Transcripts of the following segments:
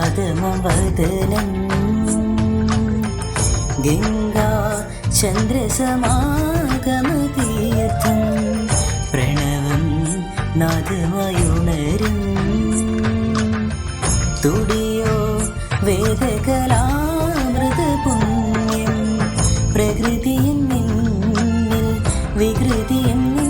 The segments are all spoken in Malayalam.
പദമവദനം ഗംഗാ ചന്ദ്രസമാഗമതീർത്ഥം പ്രണവം നാദമയുണരും. തുടിയോ വേദകലാമൃത പുണ്യം പ്രകൃതിയും നിന്നിൽ വികൃതിയും നിന്നിൽ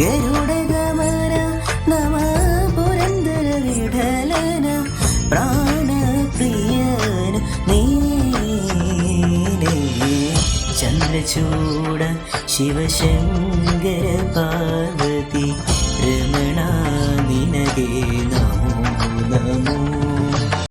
ഗരുഡഗമന നമ പുരന്ദര വിടലന പ്രാണപ്രിയന നീലേ. ചന്ദ്രചൂട ശിവശങ്കര പാർവതി രമണ നിനകേ